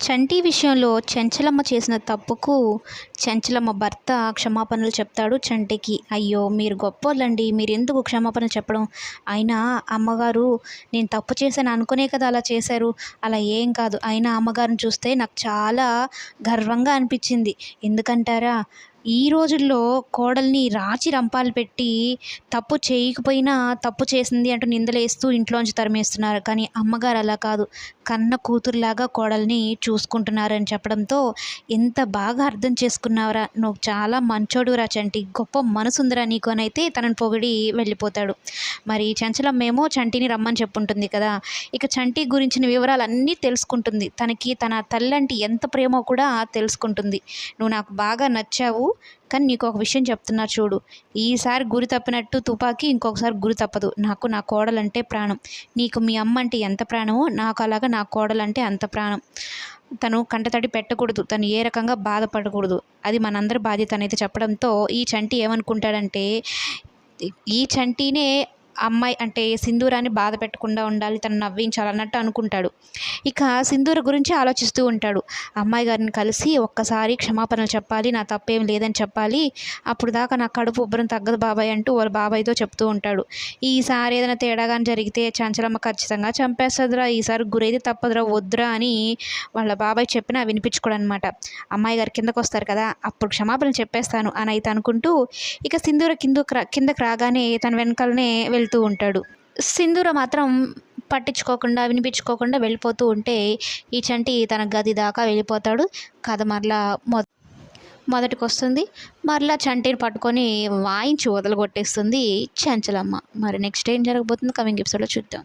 చంటి విషయంలో చెంచలమ్మ చేసిన తప్పుకు చెంచలమ్మ భర్త క్షమాపణలు చెప్తాడు చంటికి. అయ్యో మీరు గొప్పోళ్ళండి. మీరు ఎందుకు క్షమాపణ చెప్పడం? అయినా అమ్మగారు నేను తప్పు చేశాను అనుకునే కదా అలా చేశారు. అలా ఏం కాదు. అయినా అమ్మగారిని చూస్తే నాకు చాలా గర్వంగా అనిపించింది. ఎందుకంటారా? ఈ రోజుల్లో కోడల్ని రాచి రంపాలు పెట్టి తప్పు చేయకపోయినా తప్పు చేసింది అంటూ నిందలేస్తూ ఇంట్లోంచి తరిమేస్తున్నారు. కానీ అమ్మగారు అలా కాదు. కన్న కూతురులాగా కోడల్ని చూసుకుంటున్నారని చెప్పడంతో ఎంత బాగా అర్థం చేసుకున్నావురా. నువ్వు చాలా మంచోడురా చంటి. గొప్ప మనసుందిరా నీకు అని అయితే తనని పొగిడి వెళ్ళిపోతాడు. మరి చంచలమ్మేమో చంటిని రమ్మని చెప్పుంటుంది కదా. ఇక చంటి గురించిన వివరాలు అన్నీ తెలుసుకుంటుంది. తనకి తన తల్లంటి ఎంత ప్రేమో కూడా తెలుసుకుంటుంది. నువ్వు నాకు బాగా నచ్చావు. కానీ నీకు ఒక విషయం చెప్తున్నా చూడు. ఈసారి గురి తప్పినట్టు తుపాకీ ఇంకొకసారి గురి తప్పదు. నాకు నా కోడలంటే ప్రాణం. నీకు మీ అమ్మ అంటే ఎంత ప్రాణమో నాకు అలాగా నా కోడలంటే అంత ప్రాణం. తను కంటతడి పెట్టకూడదు. తను ఏ రకంగా బాధపడకూడదు. అది మనందరి బాధ్యత అనేది చెప్పడంతో ఈ చంటి ఏమనుకుంటాడంటే ఈ చంటినే అమ్మాయి అంటే సింధూరాన్ని బాధ పెట్టకుండా ఉండాలి తను నవ్వించాలన్నట్టు అనుకుంటాడు. ఇక సింధూర గురించి ఆలోచిస్తూ ఉంటాడు. అమ్మాయి గారిని కలిసి ఒక్కసారి క్షమాపణలు చెప్పాలి నా తప్పేం లేదని చెప్పాలి అప్పుడు దాకా నా కడుపు ఉబ్బరం తగ్గదు బాబాయ్ అంటూ వాళ్ళ బాబాయ్తో చెప్తూ ఉంటాడు. ఈసారి ఏదైనా తేడాగాని జరిగితే చంచలమ్మ ఖచ్చితంగా చంపేస్తుందిరా ఈసారి గురైతే తప్పదురా వద్దురా అని వాళ్ళ బాబాయ్ చెప్పినా వినిపించుకోడు అనమాట అమ్మాయి గారు కిందకు వస్తారు కదా అప్పుడు క్షమాపణలు చెప్పేస్తాను అని అయితే అనుకుంటూ ఇక సింధూర కింద కిందకు రాగానే తన వెనకాలనే వెళ్తూ ఉంటాడు. సింధూర మాత్రం పట్టించుకోకుండా వినిపించుకోకుండా వెళ్ళిపోతూ ఉంటే ఈ చంటి తన గది దాకా వెళ్ళిపోతాడు. కథ మరలా మొ మొదటికి వస్తుంది మరలా చంటిని పట్టుకొని వాయించి వదలగొట్టేస్తుంది చంచలమ్మ. మరి నెక్స్ట్ ఏం జరగబోతుంది? కమింగ్ ఎపిసోడ్లో చూద్దాం.